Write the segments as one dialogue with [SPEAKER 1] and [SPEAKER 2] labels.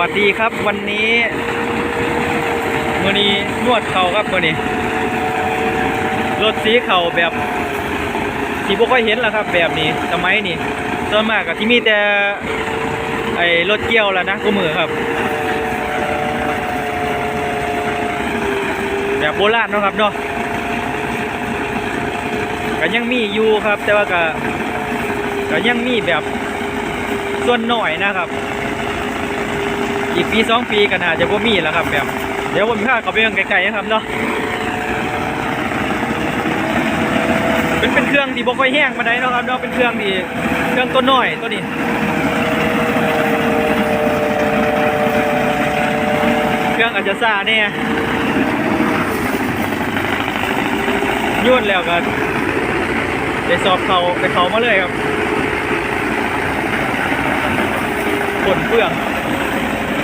[SPEAKER 1] วัสดีครับวันนี้มือนี้นวดเข่าครับมือนี้รถสีเข่าแบบที่พวกค่อยเห็นแล้วครับ แบบนี้สมัยนี้ส่วนมากกับที่มีแต่ไอ้รถเกี่ยวแล้วนะกูมือครับ แบบโบราณเนาะครับเนาะก็ยังมีอยู่ครับ แต่ว่าก็ก็ยังมีแบบส่วนหน่อยนะครับ อีกปีสองปีก็น่าจะบ่มีแล้วครับแบบ เดี๋ยวผมพาเขาไปเบิ่งไกลๆนะครับเนาะเป็นเป็นเครื่องที่บ่ค่อยแห้งมาได้นะครับเนาะเป็นเครื่องที่เครื่องตัวน้อยตัวนี้เครื่องอาจจะซ่าเนี่ยยุ่นแล้วก็ได้สอบเขาไปเขามาเลยครับผลเฟื่อง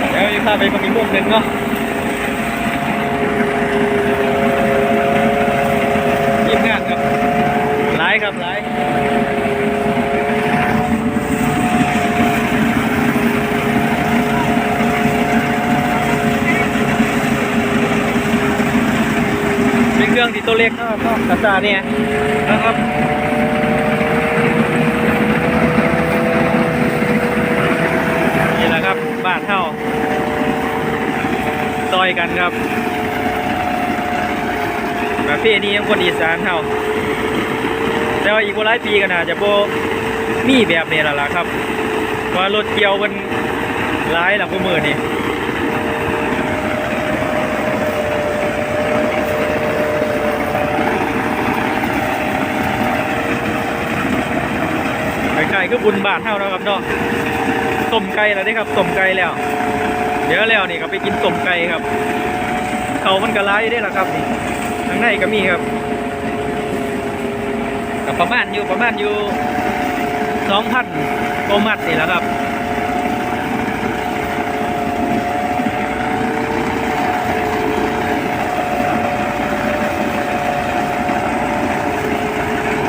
[SPEAKER 1] เดี๋ยวจะ พาไปคนอีกมุมหนึ่งเนาะยิ้มงานครับไลฟ์ครับไลฟ์เป็นเครื่องที่ตัวเล็กนะครับเนาะกระซาเนี่ยนะครับนี่แหละครับบ้านเท่า อยกันครับประเภทนี้ของคนอีสานเท่าแต่ว่าอีกหลายปีก็น่าจะโบมีแบบนี้ล้วล่ะครับพราะว่ารถเกี่ยวมันร้ายหลักพวกมือนี่ไก่ๆก็บุญบาทเท่านะครับเนาะต้มไก่แล้วได้ครับต้มไก่แล้ว เดี๋ยวแล้วนี่ก็ไปกินต้มไก่ครับเขามันกร้ายได้ละครับนี่ทางในก็มีครับกับประมาณอยู่ประมาณอยู่สองพันโอมัดนี่แหละครับ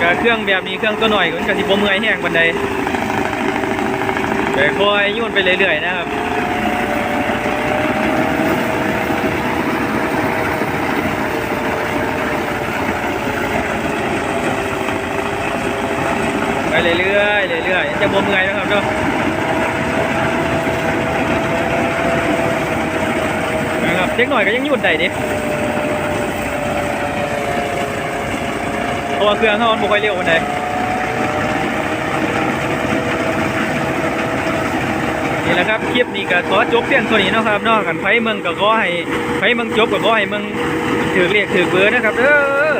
[SPEAKER 1] ก็เครื่องแบบนี้เครื่องตัวหน่อยมันก็สิบ่เมื่อยแห้งบันไดไปคอยยุ่นไปเรื่อยๆนะครับ ไปเรื่อยๆเรื่อยๆจะบ่เมื่อยนะครับเนาะนะครับเด็กหน่อยก็ยังหยุดได้ดิเพราะว่าเครื่องเขามันบ่ค่อยเร็วปานใดนี่แหละครับคลิปนี้ก็ขอจบเพียงเท่านี้นะครับนาะกันไฟเมืองก็ขอให้ไฟเมืองจบก็ขอให้เมืองถือเรียกถือเบอร์นะครับเด้อ